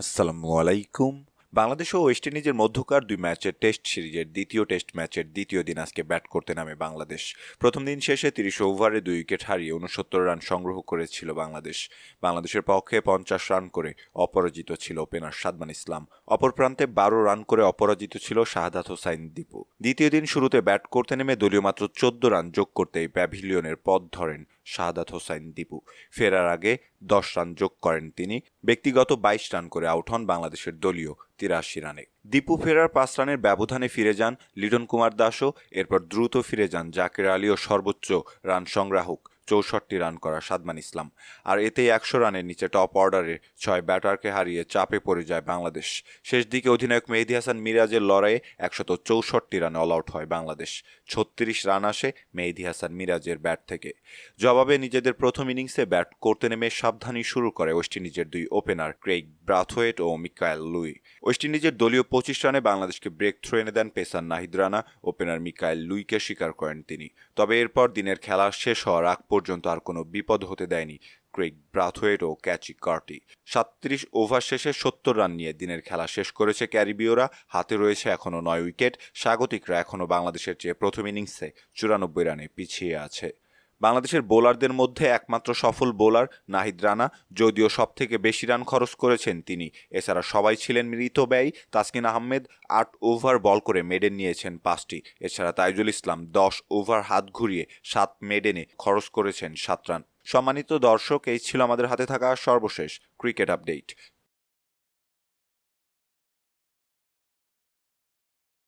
আসসালামু আলাইকুম। বাংলাদেশ ও ওয়েস্ট ইন্ডিজের মধ্যকার দুই ম্যাচের টেস্ট সিরিজের দ্বিতীয় টেস্ট ম্যাচের দ্বিতীয় দিন আজকে ব্যাট করতে নামে বাংলাদেশ। প্রথম দিন শেষে তিরিশ ওভারে দুই উইকেট হারিয়ে উনসত্তর রান সংগ্রহ করেছিল বাংলাদেশ। বাংলাদেশের পক্ষে পঞ্চাশ রান করে অপরাজিত ছিল ওপেনার সাদমান ইসলাম। অপর প্রান্তে বারো রান করে অপরাজিত ছিল শাহাদাত হোসাইন দীপু। দ্বিতীয় দিন শুরুতে ব্যাট করতে নেমে দলীয় মাত্র চোদ্দ রান যোগ করতেই প্যাভিলিয়নের পথ ধরেন শাহাদাত হোসাইন দীপু। ফেরার আগে দশ রান যোগ করেন তিনি। ব্যক্তিগত বাইশ রান করে আউট হন বাংলাদেশের দলীয় তিরাশি রানে। দীপু ফেরার পাঁচ রানের ব্যবধানে ফিরে যান লিটন কুমার দাসও, এরপর দ্রুত ফিরে যান জাকির আলী ও সর্বোচ্চ রান সংগ্রাহক। চৌষট্টি রান করা সাদমান ইসলাম। আর এতেই একশো রানের নিচে টপ অর্ডারে ছয় ব্যাটারকে হারিয়ে চাপে পড়ে যায় বাংলাদেশ। শেষ দিকে অধিনায়ক মেহেদি হাসান মিরাজের লড়াইয়ে একশত চৌষট্টি রানে অল আউট হয় বাংলাদেশ। ছত্রিশ রান আসে মেহেদি হাসান মিরাজের ব্যাট থেকে। জবাবে নিজেদের প্রথম ইনিংসে ব্যাট করতে নেমে সাবধানী শুরু করে ওয়েস্ট ইন্ডিজের দুই ওপেনার ক্রেইগ ব্রাথওয়েট ও মিকায়েল লুই। ওয়েস্ট ইন্ডিজের দলীয় পঁচিশ রানে বাংলাদেশকে ব্রেক থ্রো এনে দেন pacer Nahid Rana. Opener Mikyle লুইকে স্বীকার করেন তিনি। তবে এরপর দিনের খেলা শেষ হওয়ার আগ পর্যন্ত আর কোনো বিপদ হতে দেয়নি ক্রেগ ব্রাথওয়েট ও ক্যাচি কার্টি। সাতত্রিশ ওভার শেষে সত্তর রান নিয়ে দিনের খেলা শেষ করেছে ক্যারিবীয়রা। হাতে রয়েছে এখনও নয় উইকেট। স্বাগতিকরা এখনও বাংলাদেশের চেয়ে প্রথম ইনিংসে চুরানব্বই রানে পিছিয়ে আছে। বাংলাদেশের বোলারদের মধ্যে একমাত্র সফল বোলার নাহিদ রানা, যদিও সব থেকে বেশি রান খরচ করেছেন তিনি। এছাড়া সবাই ছিলেন মৃত ব্যয়। তাসকিন আহমেদ আট ওভার বল করে মেডেন নিয়েছেন পাঁচটি। এছাড়া তাইজুল ইসলাম দশ ওভার হাত ঘুরিয়ে সাত মেডেনে খরচ করেছেন সাত রান। সম্মানিত দর্শক, এই ছিল আমাদের হাতে থাকা সর্বশেষ ক্রিকেট আপডেট।